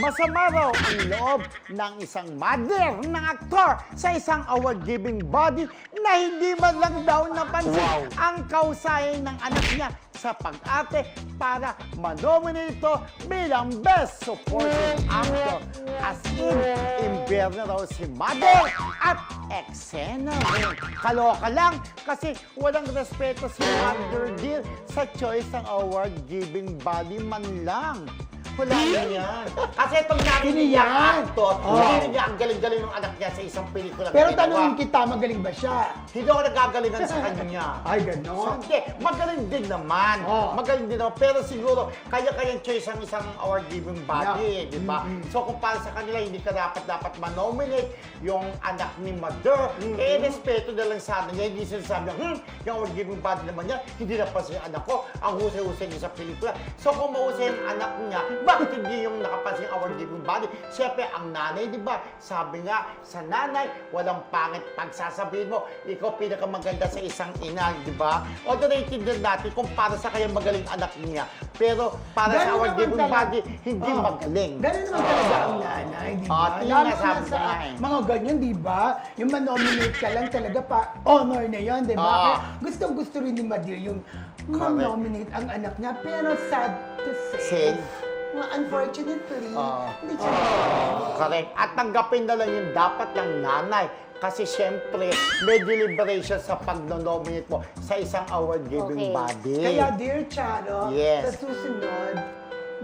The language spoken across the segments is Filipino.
Masama raw ang loob ng isang mother ng aktor sa isang award-giving body na hindi man lang daw napansin Wow. ang kausayan ng anak niya sa pag-ate para manominate ito bilang Best Supporting Actor. As in, imber na raw si mother at eksena rin. Kaloka lang kasi walang respeto si mother deal sa choice ng award-giving body man lang. Wala na yan. Kasi itong narinig niya ang Tiniyan. actor, Oh. narinig niya ang galing-galing ng anak niya sa isang pelikula. Pero tanongin kita, magaling ba siya? Hindi ako nagagalingan sa kanya. Ay, So, ganon. hindi, magaling din naman. Oh. Magaling din naman. Pero siguro, kaya-kayang choice ang isang award-giving body, Yeah. di ba? Mm-mm. So, kung para sa kanila, hindi ka dapat dapat manominate yung anak ni Mother. Eh, respeto na lang sana niya. Hindi sinasabi, hmm, yung award-giving body naman niya, hindi na pa siya anak ko. Ang husay-husay niya sa pelikula. So, kung mahusay ang anak niya, bakit hindi yung nakapansin yung award-giving body? Siyempre, ang nanay, di ba? Sabi nga, sa nanay, walang pangit pagsasabihin mo, ikaw pinakamaganda sa isang ina, di ba? Although naiintindihan natin kung para sa kanya magaling anak niya, pero para sa Ganun award-giving naman talaga. body, hindi Oh. magaling. Ganun naman talaga ang nanay, di ba? Ah, yun Lalo sabi na ko sa nga eh. mga ganyan, di ba? Yung manominate ka lang talaga pa, honor na yun, di ba? Ah. Kaya gustong gusto rin ni Madir yung manominate ang anak niya, pero sad to say, Say. Well, unfortunately, Ah. hindi siya manominate. Correct. At tanggapin na lang yung dapat ng nanay. Kasi syempre, may deliberation sa pag-nominate mo sa isang award-giving Okay. body. Kaya, dear Charo, Yes. sa susunod,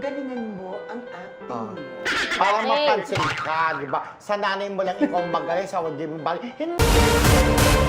galingan mo ang acting Ah. mo. Para mapansin ka, di ba? Sa nanay mo lang ikaw magaling sa award-giving body. Hindi